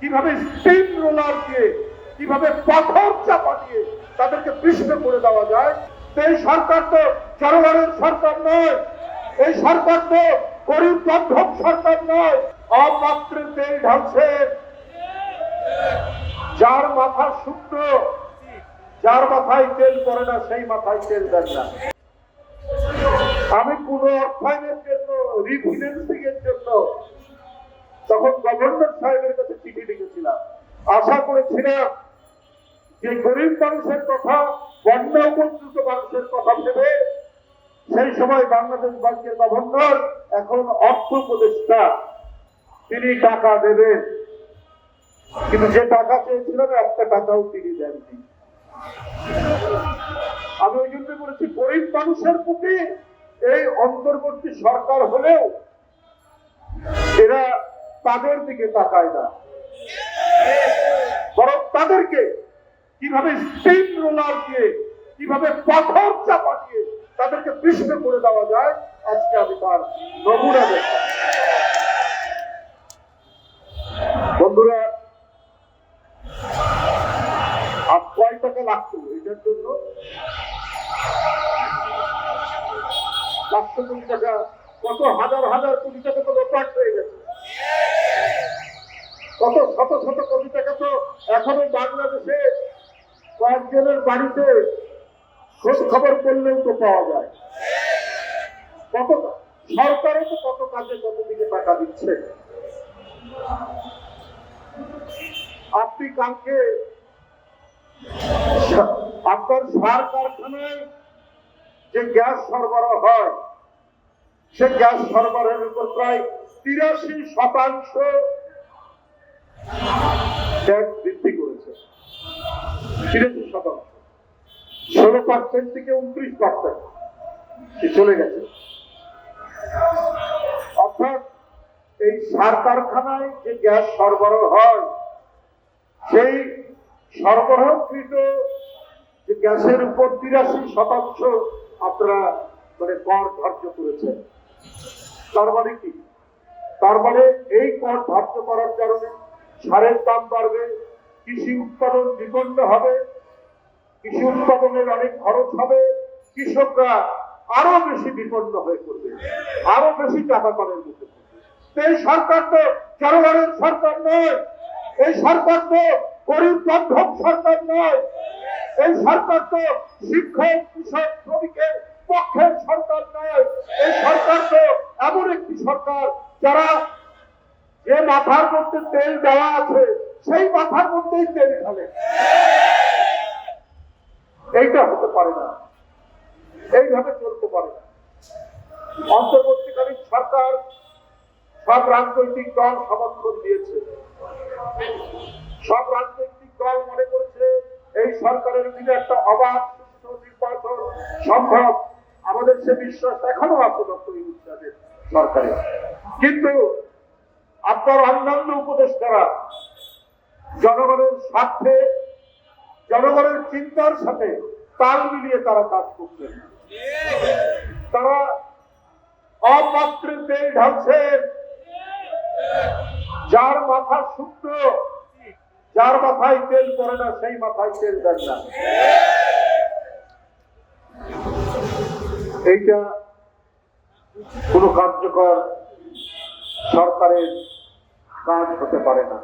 কীভাবে steam roller দিয়ে, কীভাবে পাথর চাপা দিয়ে তাদেরকে পিছনে করে দেওয়া যায় এই সরকার তো জনগণের সরকার নয়। এই সরকার তো গরিব বান্ধব সরকার নয়। অপাত্রে তেল ঢালছে। যার মাথা শুকনো, যার মাথায় তেল পড়ে না, সেই মাথায় তেল দেন না। আমি কোন অর্থায়নের জন্য রিফিন্যান্সিং এর জন্য, তখন চিঠি লিখেছিলাম আশা করেছিলাম যে গরিব মানুষের কথা, বন্যা উপদ্রুত মানুষের কথা ভেবে সেই সময় বাংলাদেশ ব্যাংকের গভর্নর, এখন অর্থ উপদেষ্টা, তিনি টাকা দেবেন। কিন্তু যে টাকা চেয়েছিলেন, একটা টাকাও তিনি দেননি। আমি ওই জন্য বলেছি, গরিব মানুষের প্রতি এই অন্তর্বর্তী সরকার হলেও এরা তাদের দিকে তাকায় না। তাদেরকে কীভাবে স্টিম রোলার দিয়ে কীভাবে পাথর চাপা দিয়ে তাদেরকে পিছনে করে দেওয়া যায়, আজকে আমি তার নমুনা দেখা বন্ধুরা, আর কয় টাকা লাগতো এটার জন্য? পাঁচশো কোটি টাকা, কত হাজার হাজার কোটি টাকা তো লোপাট হয়ে গেছে। কত শত শত কোটি টাকা তো এখনও বাংলাদেশে কয়েকজনের বাড়িতে খোঁজ খবর করলেও তো পাওয়া যায়। কত সরকারও তো কত কাজে কত দিকে টাকা দিচ্ছে। আপনি কালকে আপনার সার কারখানায় যে গ্যাস সরবরাহ হয়, সে গ্যাস সরবরাহের উপর প্রায় তিরাশি শতাংশ ট্যাক্স বৃদ্ধি করেছে। তিরাশি শতাংশ ষোলো পার্সেন্ট থেকে উনত্রিশ পার্সেন্ট চলে গেছে। অর্থাৎ এই সার কারখানায় যে গ্যাস সরবরাহ হয়, সেই সরবরাহকৃত যে গ্যাসের উপর তিরাশি শতাংশ আপনারা মানে কর ধার্য করেছেন। তার মানে কি? তার মানে এই কর ধার্য করার কারণে সারের দাম বাড়বে কৃষি উৎপাদন বিপন্ন হবে, কৃষি উৎপাদনের অনেক খরচ হবে, কৃষকরা আরও বেশি বিপন্ন হয়ে পড়বে, আরও বেশি টাকা করের মুখে এই সরকার তো জনগণের সরকার নয়, এই সরকার তো গরিব বান্ধব সরকার নয়, এই সরকার তো শিক্ষক, কৃষক, শ্রমিকের পক্ষের সরকার নয়, এই সরকার তো এমন একটি সরকার যারা মাথার মধ্যে তেল দেওয়া আছে, সেই মাথার মধ্যেই তেল ঢালে। এইটা হতে পারে না। এইভাবে চলতে পারে না। অন্তর্বর্তীকালীন সরকার, সব রাজনৈতিক দল সমর্থন দিয়েছে। সব রাজনৈতিক দল মনে করেছে, এই সরকারের দিনে একটা অবাধ নির্বাচন সম্ভব। আমাদের সে বিশ্বাস এখনও আছে, ডক্টর ইউনুস সাহেবের সরকারে কিন্তু আপনার অন্যান্য উপদেশ উপদেষ্টারা জনগণের স্বার্থে, জনগণের চিন্তার সাথে তাল মিলিয়ে তারা কাজ করছেন। তারা অপাত্রে তেল ঢালছেন। যার মাথা শুকনো, যার মাথায় তেল পড়ে না, সেই মাথায় তেল দেন না। এইটা কোনো কার্যকর সরকারের কাজ হতে পারে না